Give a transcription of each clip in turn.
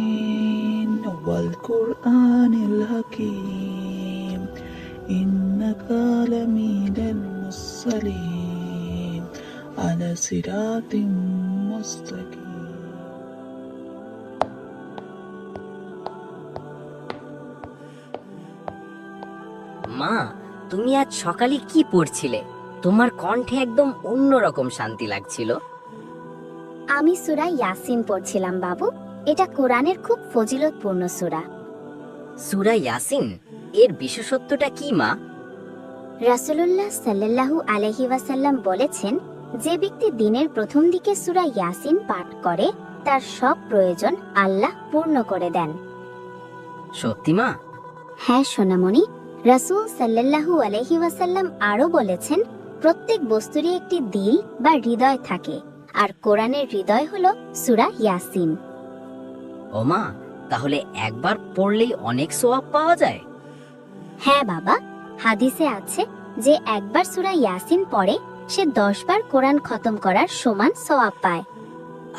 ياسين والقرآن الحكيم إنك لمن المرسلين على صراط مستقيم মা তুমি আজ সকালে কি পড়ছিলে তোমার কণ্ঠে একদম অন্যরকম শান্তি লাগছিল আমি সুরা ইয়াসিন পড়ছিলাম বাবু। এটা কোরআনের খুব ফজিলতপূর্ণ সুরা। সুরা ইয়াসিন? এর বিশেষত্বটা কি মা? রাসূলুল্লাহ সাল্লাল্লাহু আলাইহি ওয়াসাল্লাম বলেছেন যে ব্যক্তি দিনের প্রথম দিকে সুরা ইয়াসিন পাঠ করে তার সব প্রয়োজন আল্লাহ পূর্ণ করে দেন। সত্যি মা? হ্যাঁ সোনামণি রাসূল সাল্লাল্লাহু আলাইহি ওয়াসাল্লাম আরও বলেছেন প্রত্যেক বস্তুরই একটি দিল বা হৃদয় থাকে। আর কোরআনের হৃদয় হলো সুরা ইয়াসিন। ও মা তাহলে একবার পড়লেই অনেক সোয়াব পাওয়া যায়? হ্যাঁ বাবা হাদিসে আছে যে একবার সুরা ইয়াসিন পড়ে সে দশ বার কোরআন খতম করার সমান সোয়াব পায়।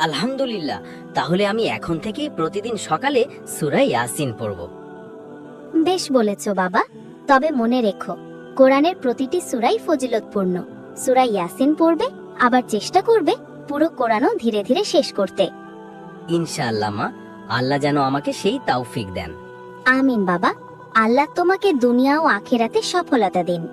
আলহামদুলিল্লাহ তাহলে আমি এখন থেকেই প্রতিদিন সকালে সুরা ইয়াসিন পড়ব। বেশ বলেছ বাবা তবে মনে রেখো কোরআনের প্রতিটি সুরাই ফজিলতপূর্ণ। সুরা ইয়াসিন পড়বে আবার চেষ্টা করবে পুরো কোরআনও ধীরে ধীরে শেষ করতে। ইনশাআল্লাহ মা। আল্লাহ যেন আমাকে সেই তাওফিক দেন। আমিন বাবা। আল্লাহ তোমাকে দুনিয়া ও আখেরাতে সফলতা দিন।